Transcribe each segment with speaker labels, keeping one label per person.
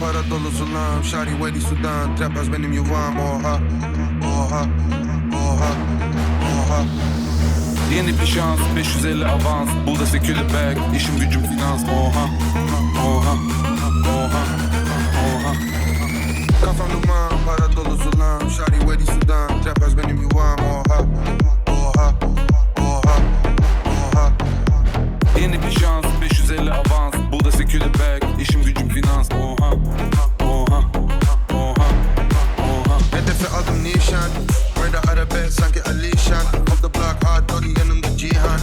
Speaker 1: para dolu Şari veri sudan Trapaz benim yuvam oha Oha Oha Oha
Speaker 2: Yeni bir şans 550 avans Bu da sekülü back İşim gücüm finans oha
Speaker 1: Hedefe aldım nişan Murder arabe sanki Alişan Off the block hard Dodi yanımda Cihan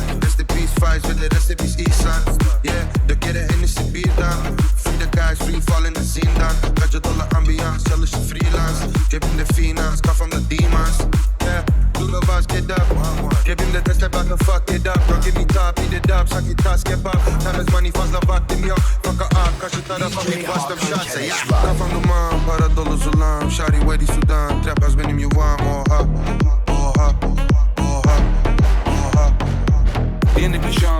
Speaker 1: ve de rest in peace İhsan Yeah dök yere enisi birden Free the guys free falling the zindan. Kaça dolar ambiyans çalıştı freelance. Cebimde let us step back and fuck it up. Bro, give me top, eat the up, suck it, toss, get up. Time is money, fast, vaktim yok. me up, kaşıtlara fucking yeah.
Speaker 3: şansa ya.
Speaker 1: the mom, para dolu zulam. Şari veri sudan, trap az benim yuvam. Oha, oha, oha, oha. The pişan.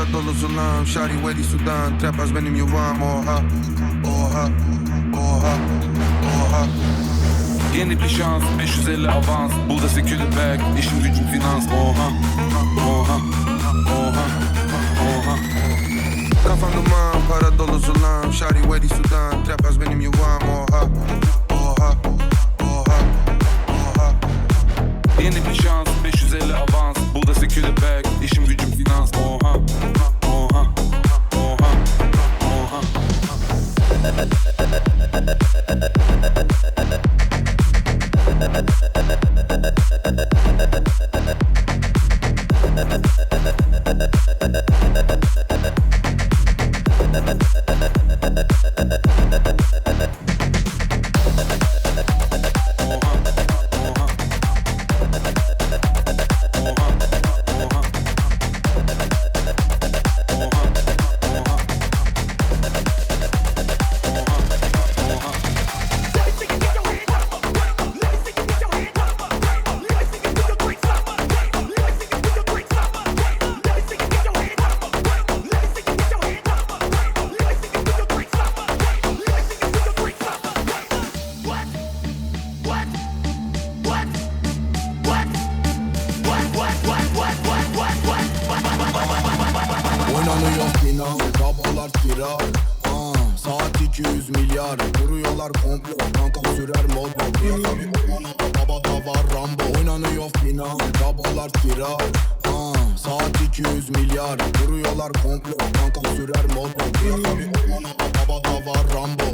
Speaker 1: Para dolu Şari wedi sudan Trapaz benim yuvam oha Oha Oha Oha
Speaker 2: Yeni bir şans 550 avans. Bul da secure back İşim gücüm finans. Oha Oha
Speaker 4: and Final Babalar kira Aa, Saat 200 milyar. Vuruyorlar komplo. Kanka sürer mod Piyasa bir ormana Baba da var. Rambo Oynanıyor final Babalar kira Aa, Saat 200 milyar. Vuruyorlar komplo. Kanka sürer mod Piyasa bir ormana Baba da var. Rambo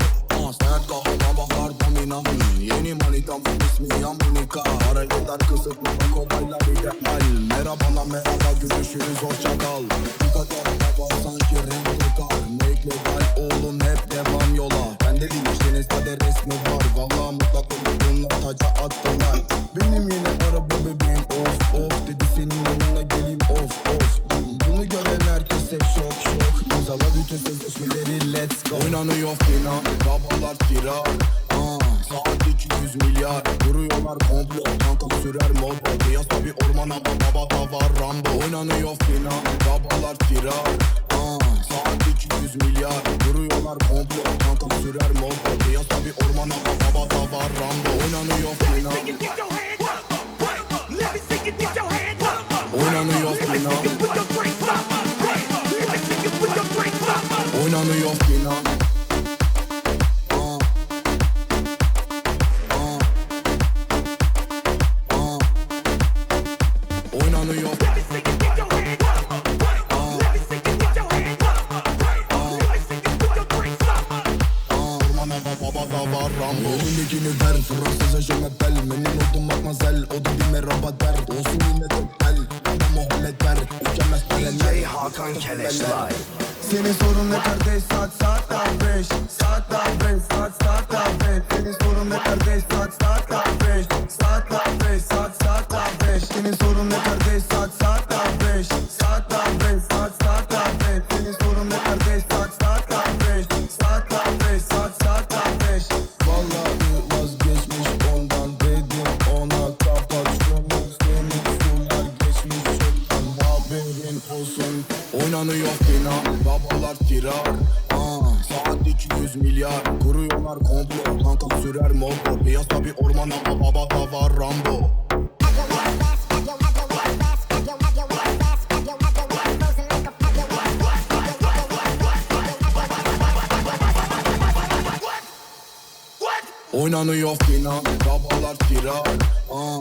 Speaker 4: Sert kafa sabahlar dominam Yeni manitam ismi Yambunika Hareketler kısıtlı Kolaylar ideal Merhaba lan merhaba görüşürüz hoşça kal Dikkat et baba sanki renk tutar Make legal oğlum hep devam yola Bende değil işte Insta'da resmi var Valla mutlak bunlar taca attılar let's go Oynanıyor final babalar kira. Aa, Saat 200 milyar. Vuruyorlar komplo. Kanka sürer mod Piyasa bir ormana baba da var Rambo. Oynanıyor final Babalar kira. Aa, Saat 200 milyar. Vuruyorlar komplo. Kanka sürer mod Piyasa bir ormana baba da var Rambo. Oynanıyor final
Speaker 5: Get your hands up.
Speaker 4: var Rambo Yeni ligini ver Fransızın je m'appelle Benim odum matmazel O da bir merhaba der. Olsun yine de bel Bana Muhammed ver Ülkemez belenler
Speaker 6: DJ Hakan Keleş Live.
Speaker 4: Senin sorun ne kardeş? Saat saat daha beş Saat daha beş saat firar Aa, Saat 200 milyar. Kuruyorlar komplo Kanka sürer mollo Piyasa bir orman ama havada var Rambo. Oynanıyor final, rabalar firar Aa,